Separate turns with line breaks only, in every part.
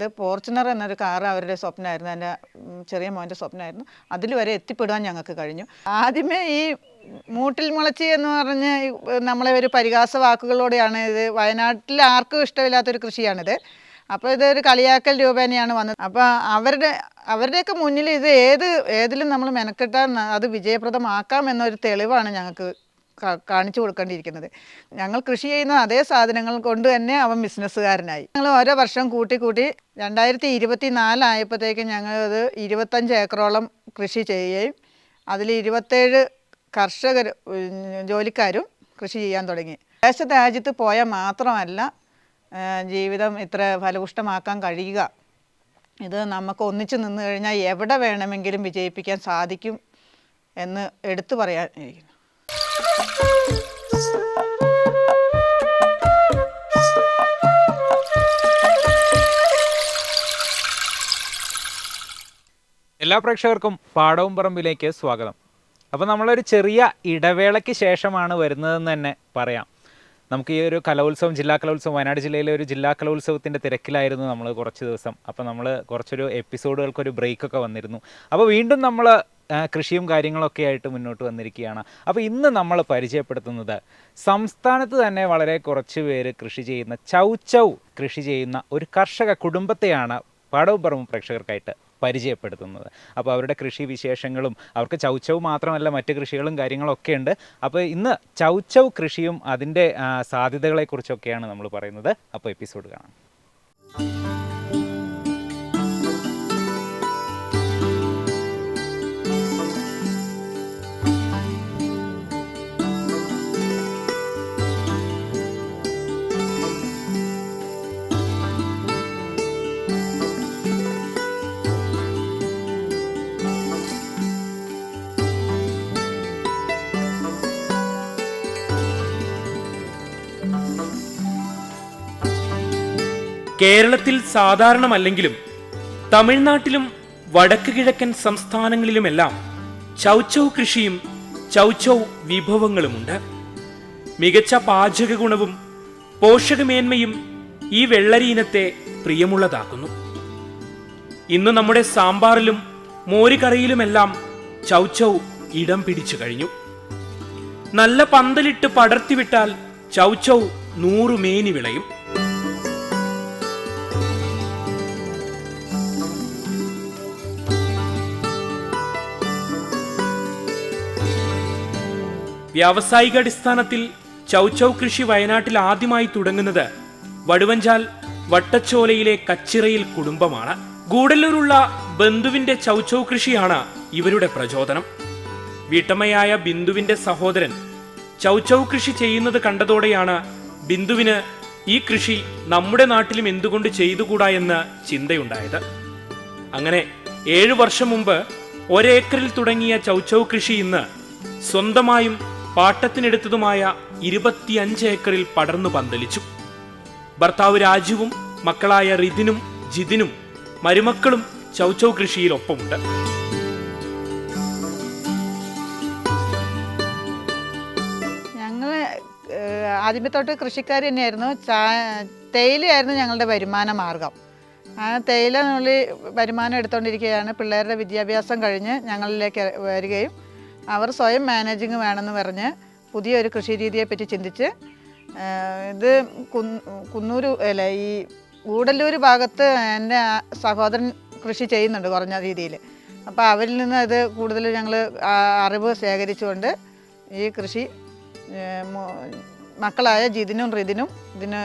ഇത് ഫോർച്യൂണർ എന്നൊരു കാർ അവരുടെ സ്വപ്നമായിരുന്നു. എന്റെ ചെറിയ മോന്റെ സ്വപ്നമായിരുന്നു. അതിൽ വരെ എത്തിപ്പെടാൻ ഞങ്ങൾക്ക് കഴിഞ്ഞു. ആദ്യമേ ഈ മൂട്ടിൽ മുളച്ചി എന്ന് പറഞ്ഞ് നമ്മളെ ഒരു പരിഹാസ വാക്കുകളോടെയാണ് ഇത് വയനാട്ടിൽ ആർക്കും ഇഷ്ടമില്ലാത്തൊരു കൃഷിയാണിത്. അപ്പോൾ ഇതൊരു കളിയാക്കൽ രൂപേണയാണ് വന്നത്. അപ്പോൾ അവരുടെ അവരുടെയൊക്കെ മുന്നിൽ ഇത് ഏത് ഏതിലും നമ്മൾ മെനക്കെട്ടാൽ അത് വിജയപ്രദമാക്കാം എന്നൊരു തെളിവാണ് ഞങ്ങൾക്ക് കാണിച്ചു കൊടുക്കേണ്ടിയിരിക്കുന്നത്. ഞങ്ങൾ കൃഷി ചെയ്യുന്ന അതേ സാധനങ്ങൾ കൊണ്ട് തന്നെ അവൻ ബിസിനസ്സുകാരനായി. ഞങ്ങൾ ഓരോ വർഷം കൂട്ടി കൂട്ടി രണ്ടായിരത്തി ഇരുപത്തി നാലായപ്പോഴത്തേക്കും ഞങ്ങളത് ഇരുപത്തഞ്ച് ഏക്കറോളം കൃഷി ചെയ്യുകയും അതിൽ ഇരുപത്തേഴ് കർഷകർ ജോലിക്കാരും കൃഷി ചെയ്യാൻ തുടങ്ങി. വിദേശ രാജ്യത്ത് പോയാൽ മാത്രമല്ല ജീവിതം ഇത്ര ഫലപുഷ്ടമാക്കാൻ കഴിയുക. ഇത് നമുക്ക് ഒന്നിച്ചു നിന്ന് കഴിഞ്ഞാൽ എവിടെ വേണമെങ്കിലും വിജയിപ്പിക്കാൻ സാധിക്കും എന്ന് എടുത്തു പറയാൻ ഇരിക്കുന്നു
എല്ലാ പ്രേക്ഷകർക്കും പാടവും പറമ്പിലേക്ക് സ്വാഗതം. അപ്പോൾ നമ്മളൊരു ചെറിയ ഇടവേളയ്ക്ക് ശേഷമാണ് വരുന്നതെന്ന് തന്നെ പറയാം. നമുക്ക് ഈ ഒരു കലോത്സവം ജില്ലാ കലോത്സവം വയനാട് ജില്ലയിലെ ഒരു ജില്ലാ കലോത്സവത്തിന്റെ തിരക്കിലായിരുന്നു നമ്മൾ കുറച്ച് ദിവസം. അപ്പോൾ നമ്മൾ കുറച്ചൊരു എപ്പിസോഡുകൾക്കൊരു ബ്രേക്കൊക്കെ വന്നിരുന്നു. അപ്പോൾ വീണ്ടും നമ്മൾ കൃഷിയും കാര്യങ്ങളൊക്കെ ആയിട്ട് മുന്നോട്ട് വന്നിരിക്കുകയാണ്. അപ്പോൾ ഇന്ന് നമ്മൾ പരിചയപ്പെടുത്തുന്നത് സംസ്ഥാനത്ത് തന്നെ വളരെ കുറച്ച് പേര് കൃഷി ചെയ്യുന്ന ചൗചൗ കൃഷി ചെയ്യുന്ന ഒരു കർഷക കുടുംബത്തെയാണ് പാടവും പറമ്പും പ്രേക്ഷകർക്കായിട്ട് പരിചയപ്പെടുത്തുന്നത്. അപ്പോൾ അവരുടെ കൃഷി വിശേഷങ്ങളും അവർക്ക് ചൗച്ചവ് മാത്രമല്ല മറ്റ് കൃഷികളും കാര്യങ്ങളൊക്കെ ഉണ്ട്. അപ്പോൾ ഇന്ന് ചൗച്ചവ് കൃഷിയും അതിന്റെ സാധ്യതകളെക്കുറിച്ചൊക്കെയാണ് നമ്മൾ പറയുന്നത്. അപ്പോൾ എപ്പിസോഡ് കാണാം.
കേരളത്തിൽ സാധാരണമല്ലെങ്കിലും തമിഴ്നാട്ടിലും വടക്ക് കിഴക്കൻ സംസ്ഥാനങ്ങളിലുമെല്ലാം ചൗചൗ കൃഷിയും ചൗചൗ വിഭവങ്ങളുമുണ്ട്. മികച്ച പാചക ഗുണവും പോഷകമേന്മയും ഈ വെള്ളരി ഇനത്തെ പ്രിയമുള്ളതാക്കുന്നു. ഇന്ന് നമ്മുടെ സാമ്പാറിലും മോരുകറിയിലുമെല്ലാം ചൗചൗ ഇടം പിടിച്ചു കഴിഞ്ഞു. നല്ല പന്തലിട്ട് പടർത്തിവിട്ടാൽ ചൗചൗ നൂറു മേനി വിളയും. വ്യാവസായിക അടിസ്ഥാനത്തിൽ ചൗചൗ കൃഷി വയനാട്ടിൽ ആദ്യമായി തുടങ്ങുന്നത് വടുവഞ്ചാൽ വട്ടച്ചോലയിലെ കച്ചിറയിൽ കുടുംബമാണ്. ഗൂഡല്ലൂരുള്ള ബന്ധുവിന്റെ ചൗചൗ കൃഷിയാണ് ഇവരുടെ പ്രചോദനം. വീട്ടമ്മയായ ബിന്ദുവിന്റെ സഹോദരൻ ചൗചൗ കൃഷി ചെയ്യുന്നത് കണ്ടതോടെയാണ് ബിന്ദുവിന് ഈ കൃഷി നമ്മുടെ നാട്ടിലും എന്തുകൊണ്ട് ചെയ്തുകൂടാ എന്ന് ചിന്തയുണ്ടായത്. അങ്ങനെ ഏഴു വർഷം മുമ്പ് ഒരേക്കറിൽ തുടങ്ങിയ ചൗചൗ കൃഷി ഇന്ന് സ്വന്തമായും പാട്ടത്തിനെടുത്തതുമായ ഇരുപത്തിയഞ്ച് ഏക്കറിൽ പടർന്നു പന്തലിച്ചു. ഭർത്താവ് രാജുവും മക്കളായ റിതിനും ജിതിനും മരുമക്കളും ചൗചൗ കൃഷിയിൽ ഒപ്പമുണ്ട്
ഞങ്ങൾ ആദ്യമേ തൊട്ട് കൃഷിക്കാർ തന്നെയായിരുന്നു തേയിലയായിരുന്നു ഞങ്ങളുടെ വരുമാന മാർഗം. ആ തേയില വരുമാനം എടുത്തുകൊണ്ടിരിക്കുകയാണ് പിള്ളേരുടെ വിദ്യാഭ്യാസം കഴിഞ്ഞ് ഞങ്ങളിലേക്ക് വരികയും അവർ സ്വയം മാനേജിങ് വേണമെന്ന് പറഞ്ഞ് പുതിയൊരു കൃഷി രീതിയെപ്പറ്റി ചിന്തിച്ച് ഇത് കുന്ന് കുന്നൂര് അല്ല ഈ ഗൂഡല്ലൂർ ഭാഗത്ത് എന്റെ സഹോദരൻ കൃഷി ചെയ്യുന്നുണ്ട് കുറഞ്ഞ രീതിയിൽ. അപ്പോൾ അവരിൽ നിന്ന് ഇത് കൂടുതൽ ഞങ്ങൾ അറിവ് ശേഖരിച്ചുകൊണ്ട് ഈ കൃഷി മക്കളായ ജിതിനും റിതിനും ഇതിന്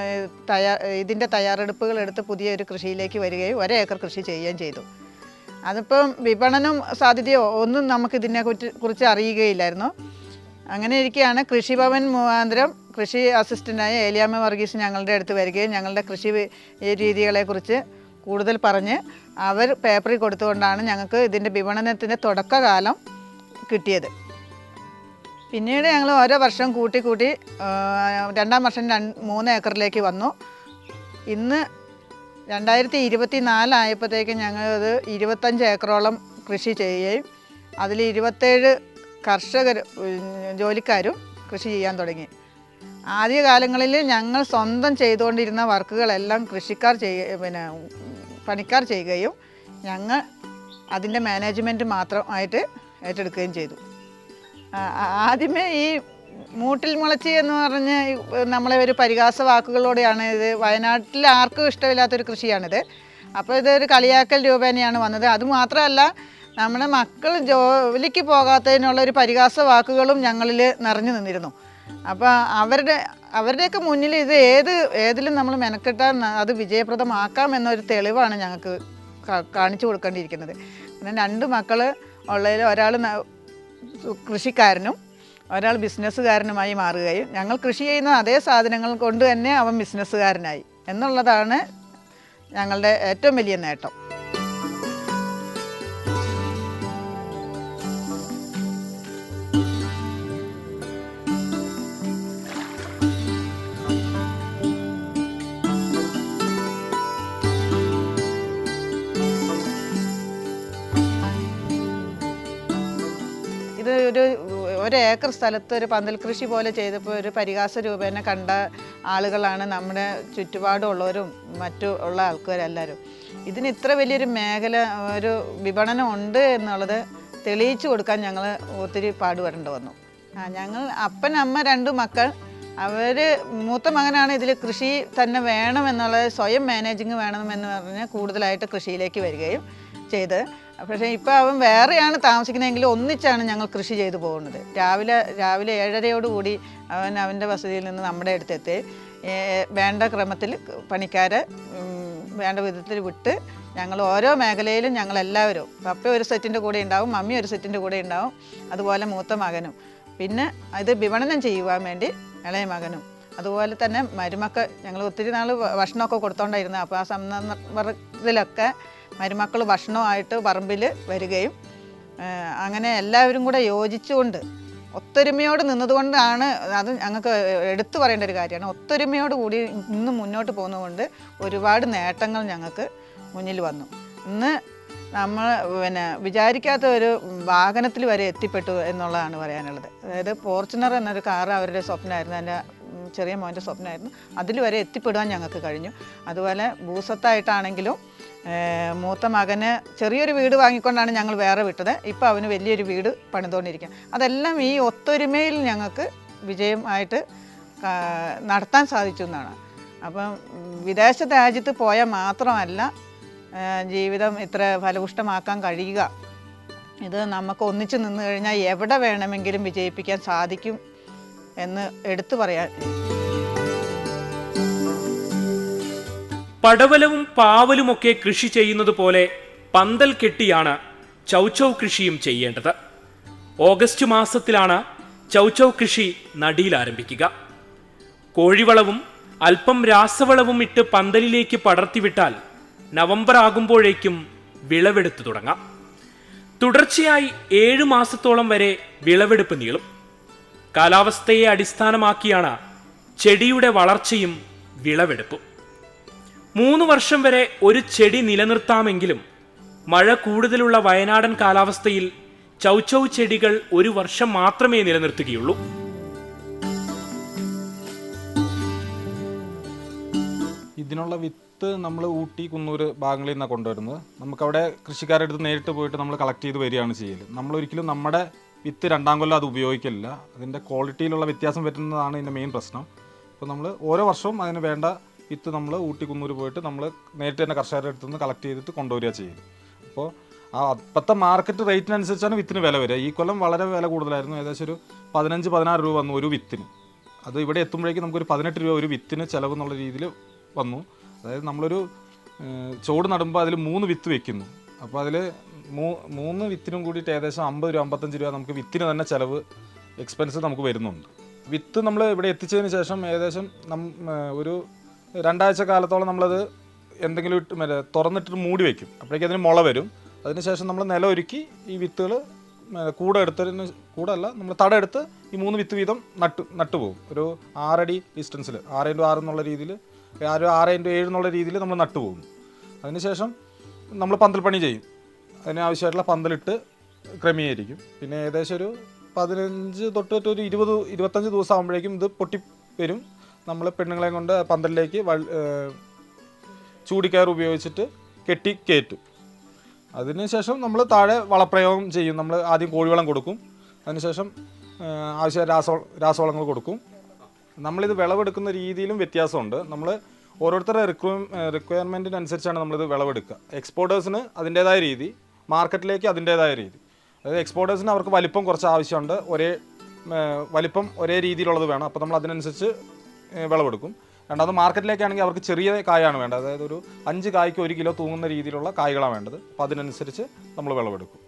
തയ്യാ ഇതിന്റെ തയ്യാറെടുപ്പുകൾ എടുത്ത് പുതിയൊരു കൃഷിയിലേക്ക് വരികയും ഒരേക്കർ കൃഷി ചെയ്യുകയും ചെയ്തു. അതിപ്പം വിപണനം സാധ്യതയോ ഒന്നും നമുക്ക് ഇതിനെ കുറിച്ച് അറിയുകയില്ലായിരുന്നു. അങ്ങനെ ഇരിക്കുകയാണ് കൃഷിഭവൻ മുഖാന്തരം കൃഷി അസിസ്റ്റന്റായ ഏലിയാമ്മ വർഗീസ് ഞങ്ങളുടെ അടുത്ത് വരികയും ഞങ്ങളുടെ കൃഷി രീതികളെക്കുറിച്ച് കൂടുതൽ പറഞ്ഞ് അവർ പേപ്പറിൽ കൊടുത്തുകൊണ്ടാണ് ഞങ്ങൾക്ക് ഇതിന്റെ വിപണനത്തിന്റെ തുടക്കകാലം കിട്ടിയത്. പിന്നീട് ഞങ്ങൾ ഓരോ വർഷം കൂട്ടി കൂട്ടി രണ്ടാം വർഷം രണ്ട് മൂന്ന് ഏക്കറിലേക്ക് വന്നു. ഇന്ന് രണ്ടായിരത്തി ഇരുപത്തി നാലായപ്പോഴത്തേക്കും ഞങ്ങളത് ഇരുപത്തഞ്ച് ഏക്കറോളം കൃഷി ചെയ്യുകയും അതിൽ ഇരുപത്തേഴ് കർഷകർ ജോലിക്കാരും കൃഷി ചെയ്യാൻ തുടങ്ങി. ആദ്യ കാലങ്ങളിൽ ഞങ്ങൾ സ്വന്തം ചെയ്തുകൊണ്ടിരുന്ന വർക്കുകളെല്ലാം കൃഷിക്കാർ ചെയ്യ പിന്നെ പണിക്കാർ ചെയ്യുകയും ഞങ്ങൾ അതിന്റെ മാനേജ്മെന്റ് മാത്രമായിട്ട് ഏറ്റെടുക്കുകയും ചെയ്തു. ആദ്യമേ ഈ മൂട്ടിൽ മുളച്ചി എന്ന് പറഞ്ഞ് നമ്മളെ ഒരു പരിഹാസ വാക്കുകളോടെയാണ് ഇത്. വയനാട്ടിൽ ആർക്കും ഇഷ്ടമില്ലാത്തൊരു കൃഷിയാണിത്. അപ്പോൾ ഇതൊരു കളിയാക്കൽ രൂപേണയാണ് വന്നത്. അതുമാത്രമല്ല നമ്മുടെ മക്കൾ ജോലിക്ക് പോകാത്തതിനുള്ള ഒരു പരിഹാസ വാക്കുകളും ഞങ്ങളിൽ നിറഞ്ഞു നിന്നിരുന്നു. അപ്പോൾ അവരുടെ അവരുടെയൊക്കെ മുന്നിൽ ഇത് ഏത് ഏതിലും നമ്മൾ മെനക്കെട്ടാൽ അത് വിജയപ്രദമാക്കാം എന്നൊരു തെളിവാണ് ഞങ്ങൾക്ക് കാണിച്ചു കൊടുക്കേണ്ടിയിരിക്കുന്നത്. പിന്നെ രണ്ട് മക്കൾ ഉള്ളതിൽ ഒരാൾ കൃഷിക്കാരനും ഒരാൾ ബിസിനസ്സുകാരനുമായി മാറുകയും ഞങ്ങൾ കൃഷി ചെയ്യുന്ന അതേ സാധനങ്ങൾ കൊണ്ട് തന്നെ അവൻ ബിസിനസ്സുകാരനായി. എന്നുള്ളതാണ് ഞങ്ങളുടെ ഏറ്റവും വലിയ നേട്ടം. ഏക്കർ സ്ഥലത്ത് ഒരു പന്തൽ കൃഷി പോലെ ചെയ്തപ്പോൾ ഒരു പരിഹാസ രൂപേണ കണ്ട ആളുകളാണ് നമ്മുടെ ചുറ്റുപാടുള്ളവരും മറ്റു ഉള്ള ആൾക്കാരെല്ലാവരും. ഇതിന് ഇത്ര വലിയൊരു മേഖല ഒരു വിപണനം ഉണ്ട് എന്നുള്ളത് തെളിയിച്ചു കൊടുക്കാൻ ഞങ്ങൾ ഒത്തിരി പാടുപെടേണ്ടി വന്നു. ആ ഞങ്ങൾ അപ്പൻ അമ്മ രണ്ട് മക്കൾ. അവർ മൂത്ത മകനാണ് ഇതിൽ കൃഷി തന്നെ വേണമെന്നുള്ളത് സ്വയം മാനേജിങ് വേണമെന്ന് പറഞ്ഞ് കൂടുതലായിട്ട് കൃഷിയിലേക്ക് വരികയും ചെയ്ത്. പക്ഷേ ഇപ്പോൾ അവൻ വേറെയാണ് താമസിക്കുന്നതെങ്കിൽ ഒന്നിച്ചാണ് ഞങ്ങൾ കൃഷി ചെയ്തു പോകുന്നത്. രാവിലെ രാവിലെ ഏഴരയോടുകൂടി അവൻ അവന്റെ വസതിയിൽ നിന്ന് നമ്മുടെ അടുത്തെത്തി. വേണ്ട ക്രമത്തിൽ പണിക്കാരെ വേണ്ട വിധത്തിൽ വിട്ട് ഞങ്ങൾ ഓരോ മേഖലയിലും ഞങ്ങൾ എല്ലാവരും പപ്പ ഒരു സെറ്റിന്റെ കൂടെ ഉണ്ടാവും മമ്മി ഒരു സെറ്റിന്റെ കൂടെ ഉണ്ടാവും അതുപോലെ മൂത്ത മകനും. പിന്നെ ഇത് വിപണനം ചെയ്യുവാൻ വേണ്ടി ഇളയ മകനും. അതുപോലെ തന്നെ മരുമക്കൾ ഞങ്ങൾ ഒത്തിരി നാൾ ഭക്ഷണമൊക്കെ കൊടുത്തോണ്ടായിരുന്നു. അപ്പോൾ ആ സന്ദർഭത്തിലൊക്കെ മരുമക്കൾ ഭക്ഷണമായിട്ട് പറമ്പിൽ വരികയും അങ്ങനെ എല്ലാവരും കൂടെ യോജിച്ചുകൊണ്ട് ഒത്തൊരുമയോട് നിന്നതുകൊണ്ടാണ് അത് ഞങ്ങൾക്ക് എടുത്തു പറയേണ്ട ഒരു കാര്യമാണ്. ഒത്തൊരുമയോട് കൂടി ഇന്ന് മുന്നോട്ട് പോകുന്നതുകൊണ്ട് ഒരുപാട് നേട്ടങ്ങൾ ഞങ്ങൾക്ക് മുന്നിൽ വന്നു. ഇന്ന് നമ്മൾ പിന്നെ വിചാരിക്കാത്ത ഒരു വാഹനത്തിൽ വരെ എത്തിപ്പെട്ടു എന്നുള്ളതാണ് പറയാനുള്ളത്. അതായത് ഫോർച്യൂണർ എന്നൊരു കാർ അവരുടെ സ്വപ്നമായിരുന്നു. എന്റെ ചെറിയ മോന്റെ സ്വപ്നമായിരുന്നു. അതിൽ വരെ എത്തിപ്പെടുവാൻ ഞങ്ങൾക്ക് കഴിഞ്ഞു. അതുപോലെ ഭൂസ്വത്തായിട്ടാണെങ്കിലും ഏഹ്, മൂത്ത മകന് ചെറിയൊരു വീട് വാങ്ങിക്കൊണ്ടാണ് ഞങ്ങൾ വേറെ വിട്ടത്. ഇപ്പോൾ അവന് വലിയൊരു വീട് പണിതുകൊണ്ടിരിക്കുക അതെല്ലാം ഈ ഒത്തൊരുമയിൽ ഞങ്ങൾക്ക് വിജയമായിട്ട് നടത്താൻ സാധിച്ചു എന്നാണ്. അപ്പം വിദേശ രാജ്യത്ത് പോയാൽ മാത്രമല്ല ജീവിതം ഇത്ര ഫലപുഷ്ടമാക്കാൻ കഴിയുക. ഇത് നമുക്ക് ഒന്നിച്ചു നിന്ന് കഴിഞ്ഞാൽ എവിടെ വേണമെങ്കിലും വിജയിപ്പിക്കാൻ സാധിക്കും എന്ന് എടുത്തു പറയാൻ
പടവലവും പാവലുമൊക്കെ കൃഷി ചെയ്യുന്നത് പോലെ പന്തൽ കെട്ടിയാണ് ചൗചൗ കൃഷിയും ചെയ്യേണ്ടത്. ഓഗസ്റ്റ് മാസത്തിലാണ് ചൗചൗ കൃഷി നടിയിൽ ആരംഭിക്കുക. കോഴിവളവും അല്പം രാസവളവും ഇട്ട് പന്തലിലേക്ക് പടർത്തിവിട്ടാൽ നവംബർ ആകുമ്പോഴേക്കും വിളവെടുത്തു തുടങ്ങാം. തുടർച്ചയായി ഏഴു മാസത്തോളം വരെ വിളവെടുപ്പ് നീളും. കാലാവസ്ഥയെ അടിസ്ഥാനമാക്കിയാണ് ചെടിയുടെ വളർച്ചയും വിളവെടുപ്പും. മൂന്ന് വർഷം വരെ ഒരു ചെടി നിലനിർത്താമെങ്കിലും മഴ കൂടുതലുള്ള വയനാടൻ കാലാവസ്ഥയിൽ ചൗചൗ ചെടികൾ ഒരു വർഷം മാത്രമേ നിലനിർത്തുകയുള്ളൂ.
ഇതിനുള്ള വിത്ത് നമ്മൾ ഊട്ടി കുന്നൂർ ഭാഗങ്ങളിൽ നിന്നാണ് കൊണ്ടുവരുന്നത്. നമുക്കവിടെ കൃഷിക്കാരുടെ അടുത്ത് നേരിട്ട് പോയിട്ട് നമ്മൾ കളക്ട് ചെയ്ത് വരികയാണ് ചെയ്യൽ നമ്മൾ ഒരിക്കലും നമ്മുടെ വിത്ത് രണ്ടാം കൊല്ലം അത് ഉപയോഗിക്കില്ല അതിന്റെ ക്വാളിറ്റിയിലുള്ള വ്യത്യാസം വരുന്നതാണ് ഇതിന്റെ മെയിൻ പ്രശ്നം. അപ്പോൾ നമ്മൾ ഓരോ വർഷവും അതിന് വേണ്ട വിത്ത് നമ്മൾ ഊട്ടി കുന്നൂർ പോയിട്ട് നമ്മൾ നേരിട്ട് തന്നെ കർഷകരുടെ അടുത്ത് നിന്ന് കളക്ട് ചെയ്തിട്ട് കൊണ്ടുവരിക ചെയ്യും. അപ്പോൾ ആ അപ്പോഴത്തെ മാർക്കറ്റ് റേറ്റിനനുസരിച്ചാണ് വിത്തിന് വില വരിക. ഈ കൊല്ലം വളരെ വില കൂടുതലായിരുന്നു. ഏകദേശം ഒരു പതിനഞ്ച് പതിനാറ് രൂപ വന്നു ഒരു വിത്തിന്. അത് ഇവിടെ എത്തുമ്പോഴേക്കും നമുക്കൊരു പതിനെട്ട് രൂപ ഒരു വിത്തിന് ചിലവ് എന്നുള്ള രീതിയിൽ വന്നു. അതായത് നമ്മളൊരു ചോട് നടുമ്പോൾ അതിൽ മൂന്ന് വിത്ത് വെക്കുന്നു. അപ്പോൾ അതിൽ മൂ മൂന്ന് വിത്തിനും കൂടിയിട്ട് ഏകദേശം അമ്പത് രൂപ അമ്പത്തഞ്ച് രൂപ നമുക്ക് വിത്തിന് തന്നെ ചിലവ് എക്സ്പെൻസ് നമുക്ക് വരുന്നുണ്ട്. വിത്ത് നമ്മൾ ഇവിടെ എത്തിച്ചതിന് ശേഷം ഏകദേശം നം ഒരു രണ്ടാഴ്ച കാലത്തോളം നമ്മളത് എന്തെങ്കിലും ഇട്ട് മറ്റേ തുറന്നിട്ട് മൂടി വയ്ക്കും അപ്പോഴേക്കും അതിന് മുള വരും. അതിനുശേഷം നമ്മൾ നില ഒരുക്കി ഈ വിത്തുകൾ കൂടെ എടുത്തതിന് കൂടെ അല്ല നമ്മൾ തട എടുത്ത് ഈ മൂന്ന് വിത്ത് വീതം നട്ട് നട്ടു പോകും. ഒരു ആറടി ഡിസ്റ്റൻസിൽ ആറ് ഇന്റു ആറ് എന്നുള്ള രീതിയിൽ ഒരു ആറ് ഇന്റു ഏഴ് എന്നുള്ള രീതിയിൽ നമ്മൾ നട്ടുപോകും അതിനുശേഷം നമ്മൾ പന്തൽ പണി ചെയ്യും. അതിനാവശ്യമായിട്ടുള്ള പന്തലിട്ട് ക്രമീകരിക്കും. പിന്നെ ഏകദേശം ഒരു പതിനഞ്ച് തൊട്ട് ഒരു ഇരുപത് ഇരുപത്തഞ്ച് ദിവസം ആകുമ്പോഴേക്കും ഇത് പൊട്ടി വരും. നമ്മൾ പെണ്ണുങ്ങളെ കൊണ്ട് പന്തലിലേക്ക് ചൂടിക്കയർ ഉപയോഗിച്ചിട്ട് കെട്ടി കയറ്റും. അതിനുശേഷം നമ്മൾ താഴെ വളപ്രയോഗം ചെയ്യും. നമ്മൾ ആദ്യം കോഴിവളം കൊടുക്കും. അതിനുശേഷം ആവശ്യ രാസ രാസവളങ്ങൾ കൊടുക്കും. നമ്മളിത് വിളവെടുക്കുന്ന രീതിയിലും വ്യത്യാസമുണ്ട്. നമ്മൾ ഓരോരുത്തരുടെ റിക്വ റിക്വയർമെന്റിനനുസരിച്ചാണ് നമ്മളിത് വിളവെടുക്കുക. എക്സ്പോർട്ടേഴ്സിന് അതിന്റേതായ രീതി മാർക്കറ്റിലേക്ക് അതിന്റേതായ രീതി. അതായത് എക്സ്പോർട്ടേഴ്സിന് അവർക്ക് വലിപ്പം കുറച്ച് ആവശ്യമുണ്ട്. ഒരേ വലിപ്പം ഒരേ രീതിയിലുള്ളത് വേണം. അപ്പോൾ നമ്മൾ അതിനനുസരിച്ച് വിളവെടുക്കും. രണ്ടാമത് മാർക്കറ്റിലേക്കാണെങ്കിൽ അവർക്ക് ചെറിയ കായാണ് വേണ്ടത്. അതായത് ഒരു അഞ്ച് കായ്ക്ക് ഒരു കിലോ തൂങ്ങുന്ന രീതിയിലുള്ള കായ്കളാണ് വേണ്ടത്. അപ്പോൾ അതിനനുസരിച്ച് നമ്മൾ വിളവെടുക്കും.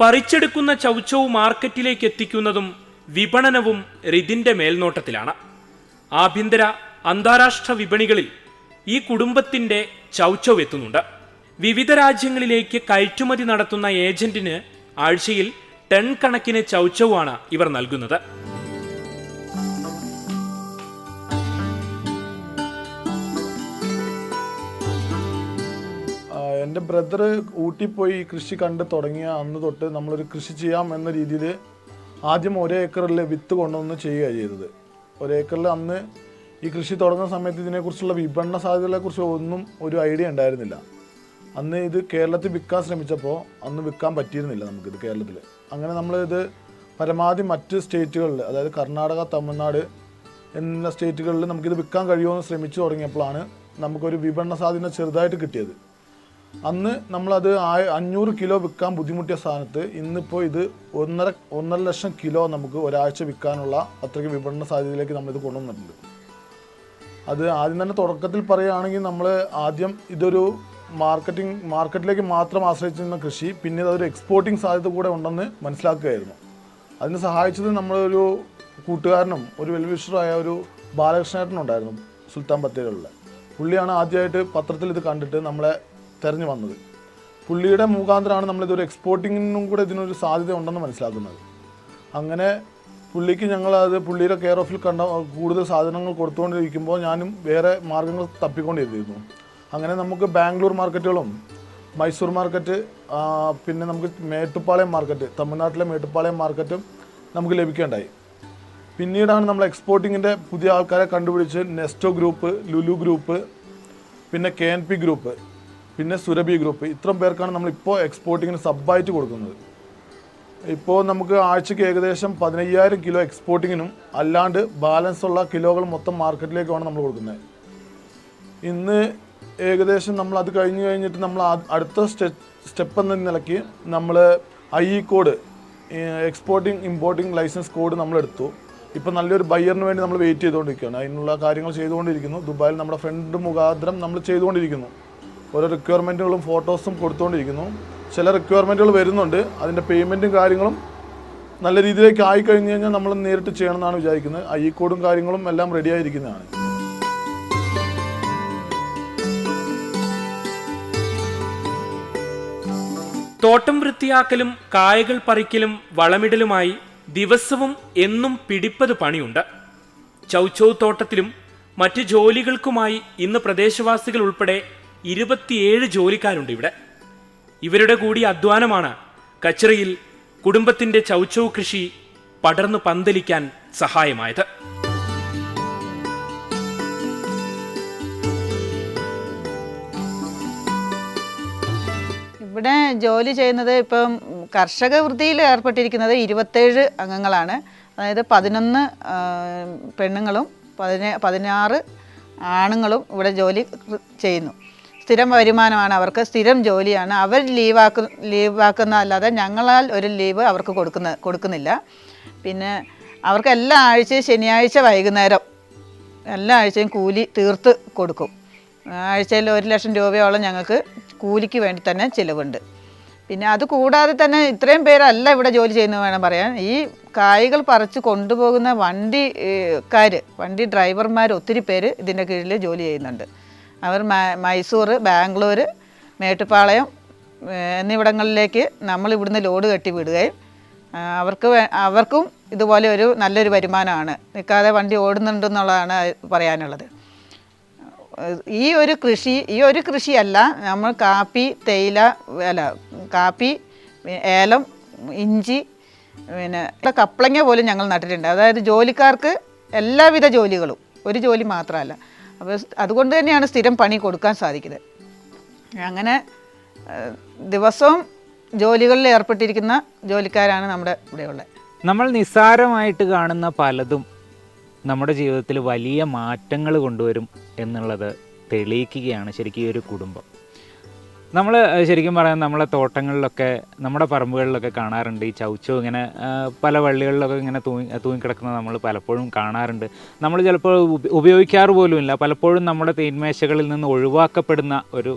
പറിച്ചെടുക്കുന്ന ചൗച്ചവ് മാർക്കറ്റിലേക്ക് എത്തിക്കുന്നതും വിപണനവും റിതിന്റെ മേൽനോട്ടത്തിലാണ്. ആഭ്യന്തര അന്താരാഷ്ട്ര വിപണികളിൽ ഈ കുടുംബത്തിന്റെ ചൗച്ചവ് എത്തുന്നുണ്ട്. വിവിധ രാജ്യങ്ങളിലേക്ക് കയറ്റുമതി നടത്തുന്ന ഏജന്റിന് ആഴ്ചയിൽ ടൺ കണക്കിന് ചൗച്ചവാണ് ഇവർ നൽകുന്നത്.
എന്റെ ബ്രദർ ഊട്ടി പോയി കൃഷി കണ്ട് തുടങ്ങിയ അന്ന് തൊട്ട് നമ്മളൊരു കൃഷി ചെയ്യാം എന്ന രീതിയിൽ ആദ്യം ഒരേ ഏക്കറിൽ വിത്ത് കൊണ്ടുവന്ന് ചെയ്യുക ചെയ്തത്. ഒരേക്കറിൽ അന്ന് ഈ കൃഷി തുടങ്ങുന്ന സമയത്ത് ഇതിനെക്കുറിച്ചുള്ള വിപണന സാധ്യതകളെക്കുറിച്ച് ഒന്നും ഒരു ഐഡിയ ഉണ്ടായിരുന്നില്ല. അന്ന് ഇത് കേരളത്തിൽ വിൽക്കാൻ ശ്രമിച്ചപ്പോൾ അന്ന് വിൽക്കാൻ പറ്റിയിരുന്നില്ല നമുക്കിത് കേരളത്തിൽ. അങ്ങനെ നമ്മളിത് പരമാവധി മറ്റ് സ്റ്റേറ്റുകളിൽ അതായത് കർണാടക തമിഴ്നാട് എന്ന സ്റ്റേറ്റുകളിൽ നമുക്കിത് വിൽക്കാൻ കഴിയുമെന്ന് ശ്രമിച്ചു തുടങ്ങിയപ്പോഴാണ് നമുക്കൊരു വിപണന സാധ്യത ചെറുതായിട്ട് കിട്ടിയത്. അന്ന് നമ്മളത് അഞ്ഞൂറ് കിലോ വിൽക്കാൻ ബുദ്ധിമുട്ടിയ സ്ഥാനത്ത് ഇന്നിപ്പോൾ ഇത് ഒന്നര ഒന്നര ലക്ഷം കിലോ നമുക്ക് ഒരാഴ്ച വിൽക്കാനുള്ള അത്രയ്ക്ക് വിപണന സാധ്യതയിലേക്ക് നമ്മളിത് കൊണ്ടുവന്നിട്ടുണ്ട്. അത് ആദ്യം തന്നെ തുടക്കത്തിൽ പറയുകയാണെങ്കിൽ നമ്മൾ ആദ്യം ഇതൊരു മാർക്കറ്റിംഗ് മാർക്കറ്റിലേക്ക് മാത്രം ആശ്രയിച്ചിരുന്ന കൃഷി പിന്നീട് അതൊരു എക്സ്പോർട്ടിംഗ് സാധ്യത കൂടെ ഉണ്ടെന്ന് മനസ്സിലാക്കുകയായിരുന്നു. അതിന് സഹായിച്ചത് നമ്മളൊരു കൂട്ടുകാരനും ഒരു വെൽവിഷറായ ഒരു ബാലകൃഷ്ണേട്ടനുണ്ടായിരുന്നു സുൽത്താൻ ബത്തേരികളിലെ പുള്ളിയാണ് ആദ്യമായിട്ട് പത്രത്തിൽ ഇത് കണ്ടിട്ട് നമ്മളെ തെരഞ്ഞു വന്നത്. പുള്ളിയുടെ മുഖാന്തരമാണ് നമ്മളിതൊരു എക്സ്പോർട്ടിങ്ങിനും കൂടെ ഇതിനൊരു സാധ്യത ഉണ്ടെന്ന് മനസ്സിലാക്കുന്നത്. അങ്ങനെ പുള്ളിക്ക് ഞങ്ങൾ അത് പുള്ളിയുടെ കെയർ ഓഫിൽ കണ്ട കൂടുതൽ സാധനങ്ങൾ കൊടുത്തുകൊണ്ടിരിക്കുമ്പോൾ ഞാനും വേറെ മാർഗങ്ങൾ തപ്പിക്കൊണ്ടിരുന്നു. അങ്ങനെ നമുക്ക് ബാംഗ്ലൂർ മാർക്കറ്റുകളും മൈസൂർ മാർക്കറ്റ് പിന്നെ നമുക്ക് മേട്ടുപ്പാളയം മാർക്കറ്റ് തമിഴ്നാട്ടിലെ മേട്ടുപ്പാളയം മാർക്കറ്റും നമുക്ക് ലഭിക്കേണ്ടായി. പിന്നീടാണ് നമ്മൾ എക്സ്പോർട്ടിങ്ങിന്റെ പുതിയ ആൾക്കാരെ കണ്ടുപിടിച്ച് നെസ്റ്റോ ഗ്രൂപ്പ് ലുലു ഗ്രൂപ്പ് പിന്നെ കെ എൻ പി ഗ്രൂപ്പ്. പിന്നെ സുരഭി ഗ്രൂപ്പ് ഇത്രയും പേർക്കാണ് നമ്മളിപ്പോൾ എക്സ്പോർട്ടിങ്ങിന് സബ്ബായിട്ട് കൊടുക്കുന്നത്. ഇപ്പോൾ നമുക്ക് ആഴ്ചയ്ക്ക് ഏകദേശം പതിനയ്യായിരം കിലോ എക്സ്പോർട്ടിങ്ങിനും അല്ലാണ്ട് ബാലൻസ് ഉള്ള കിലോകൾ മൊത്തം മാർക്കറ്റിലേക്കുമാണ് നമ്മൾ കൊടുക്കുന്നത്. ഇന്ന് ഏകദേശം നമ്മൾ അത് കഴിഞ്ഞ് കഴിഞ്ഞിട്ട് നമ്മൾ അടുത്ത സ്റ്റെ സ്റ്റെപ്പ് എന്ന നിലയ്ക്ക് നമ്മൾ I E code exporting importing licence code നമ്മൾ എടുത്തു. നല്ലൊരു ബയ്യറിന് വേണ്ടി നമ്മൾ വെയിറ്റ് ചെയ്തുകൊണ്ടിരിക്കുകയാണ്. അതിനുള്ള കാര്യങ്ങൾ ചെയ്തുകൊണ്ടിരിക്കുന്നു. ദുബായിൽ നമ്മുടെ ഫ്രണ്ട് മുഖാന്തരം നമ്മൾ ചെയ്തുകൊണ്ടിരിക്കുന്നു. ഓരോ റിക്വയർമെന്റുകളും ഫോട്ടോസും കൊടുത്തുകൊണ്ടിരിക്കുന്നു ചില റിക്വയർമെന്റുകൾ വരുന്നുണ്ട്. അതിന്റെ പേയ്മെന്റും കാര്യങ്ങളും നല്ല രീതിയിലേക്ക് ആയി കഴിഞ്ഞ് കഴിഞ്ഞാൽ നമ്മൾ നേരിട്ട് ചെയ്യണമെന്നാണ് വിചാരിക്കുന്നത്. ഐ കോഡും കാര്യങ്ങളും എല്ലാം റെഡി ആയിരിക്കുന്നതാണ്.
തോട്ടം വൃത്തിയാക്കലും കായകൾ പറിക്കലും വളമിടലുമായി ദിവസവും എന്നും പിടിപ്പത് പണിയുണ്ട്. ചൗച്ചൗ തോട്ടത്തിലും മറ്റ് ജോലികൾക്കുമായി ഇന്ന് പ്രദേശവാസികൾ ഉൾപ്പെടെ ഇരുപത്തിയേഴ് ജോലിക്കാരുണ്ട് ഇവിടെ. ഇവരുടെ കൂടി അധ്വാനമാണ് കച്ചറിയിൽ കുടുംബത്തിന്റെ ചൗച്ചവ് കൃഷി പടർന്നു പന്തലിക്കാൻ സഹായമായത്.
ഇവിടെ ജോലി ചെയ്യുന്നത് ഇപ്പം കർഷക വൃത്തിയിൽ ഏർപ്പെട്ടിരിക്കുന്നത് ഇരുപത്തേഴ് അംഗങ്ങളാണ്. അതായത് പതിനൊന്ന് പെണ്ണുങ്ങളും പതിന പതിനാറ് ആണുങ്ങളും ഇവിടെ ജോലി ചെയ്യുന്നു. സ്ഥിരം വരുമാനമാണ് അവർക്ക് സ്ഥിരം ജോലിയാണ്. അവർ ലീവാക്കു ലീവാക്കുന്ന അല്ലാതെ ഞങ്ങളാൽ ഒരു ലീവ് അവർക്ക് കൊടുക്കുന്ന കൊടുക്കുന്നില്ല. പിന്നെ അവർക്ക് എല്ലാ ആഴ്ചയും ശനിയാഴ്ച വൈകുന്നേരം എല്ലാ ആഴ്ചയും കൂലി തീർത്ത് കൊടുക്കും. ആഴ്ചയിൽ ഒരു ലക്ഷം രൂപയോളം ഞങ്ങൾക്ക് കൂലിക്ക് വേണ്ടി തന്നെ ചിലവുണ്ട്. പിന്നെ അത് കൂടാതെ തന്നെ ഇത്രയും പേരല്ല ഇവിടെ ജോലി ചെയ്യുന്നത് വേണം പറയാൻ. ഈ കായ്കൾ പറിച്ച് കൊണ്ടുപോകുന്ന വണ്ടിക്കാർ കാർ വണ്ടി ഡ്രൈവർമാർ ഒത്തിരി പേര് ഇതിന്റെ കീഴിൽ ജോലി ചെയ്യുന്നുണ്ട്. അവർ മൈസൂർ ബാംഗ്ലൂർ മേട്ടുപ്പാളയം എന്നിവിടങ്ങളിലേക്ക് നമ്മൾ ഇവിടുന്ന് ലോഡ് കെട്ടി വിടുകയും അവർക്ക് അവർക്കും ഇതുപോലെ ഒരു നല്ലൊരു വരുമാനമാണ്. നിൽക്കാതെ വണ്ടി ഓടുന്നുണ്ടെന്നുള്ളതാണ് പറയാനുള്ളത്. ഈ ഒരു കൃഷി ഈ ഒരു കൃഷിയല്ല നമ്മൾ കാപ്പി തേയില അല്ല കാപ്പി ഏലം ഇഞ്ചി പിന്നെ കപ്ലങ്ങ പോലും ഞങ്ങൾ നട്ടിട്ടുണ്ട്. അതായത് ജോലിക്കാർക്ക് എല്ലാവിധ ജോലികളും ഒരു ജോലി മാത്രമല്ല. അപ്പോൾ അതുകൊണ്ട് തന്നെയാണ് സ്ഥിരം പണി കൊടുക്കാൻ സാധിക്കുന്നത്. അങ്ങനെ ദിവസവും ജോലികളിൽ ഏർപ്പെട്ടിരിക്കുന്ന ജോലിക്കാരാണ് നമ്മുടെ ഇവിടെയുള്ളത്.
നമ്മൾ നിസ്സാരമായിട്ട് കാണുന്ന പലതും നമ്മുടെ ജീവിതത്തിൽ വലിയ മാറ്റങ്ങൾ കൊണ്ടുവരും എന്നുള്ളത് തെളിയിക്കുകയാണ് ശരിക്കും ഈ ഒരു കുടുംബം. നമ്മൾ ശരിക്കും പറയാൻ നമ്മളെ തോട്ടങ്ങളിലൊക്കെ നമ്മുടെ പറമ്പുകളിലൊക്കെ കാണാറുണ്ട്. ഈ ചൗച്ചോ ഇങ്ങനെ പല വള്ളികളിലൊക്കെ ഇങ്ങനെ തൂങ്ങി തൂങ്ങിക്കിടക്കുന്നത് നമ്മൾ പലപ്പോഴും കാണാറുണ്ട്. നമ്മൾ ചിലപ്പോൾ ഉപയോഗിക്കാറ് പോലുമില്ല. പലപ്പോഴും നമ്മുടെ തേന്മേശകളിൽ നിന്ന് ഒഴിവാക്കപ്പെടുന്ന ഒരു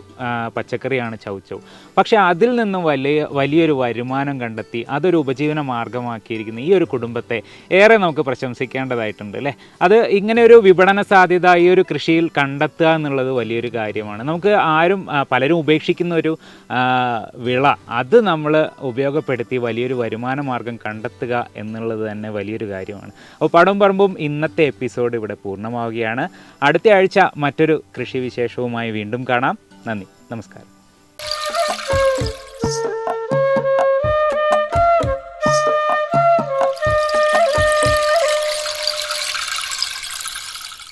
പച്ചക്കറിയാണ് ചൗച്ചു. പക്ഷേ അതിൽ നിന്നും വലിയ വലിയൊരു വരുമാനം കണ്ടെത്തി അതൊരു ഉപജീവന മാർഗമാക്കിയിരിക്കുന്ന ഈ ഒരു കുടുംബത്തെ. ഏറെ നമുക്ക് പ്രശംസിക്കേണ്ടതായിട്ടുണ്ട് അല്ലേ? അത് ഇങ്ങനെ ഒരു വിപണന സാധ്യത ഈ ഒരു കൃഷിയിൽ കണ്ടെത്തുക എന്നുള്ളത് വലിയൊരു കാര്യമാണ്. നമുക്ക് ആരും പലരും ഉപേക്ഷിക്കുന്ന കിട്ടുന്നൊരു വിള അത് നമ്മൾ ഉപയോഗപ്പെടുത്തി വലിയൊരു വരുമാന മാർഗം കണ്ടെത്തുക എന്നുള്ളത് തന്നെ വലിയൊരു കാര്യമാണ്. അപ്പോൾ പടവും പറമ്പും ഇന്നത്തെ എപ്പിസോഡ് ഇവിടെ പൂർണമാവുകയാണ്. അടുത്ത ആഴ്ച മറ്റൊരു കൃഷി വിശേഷവുമായി വീണ്ടും കാണാം. നന്ദി. നമസ്കാരം.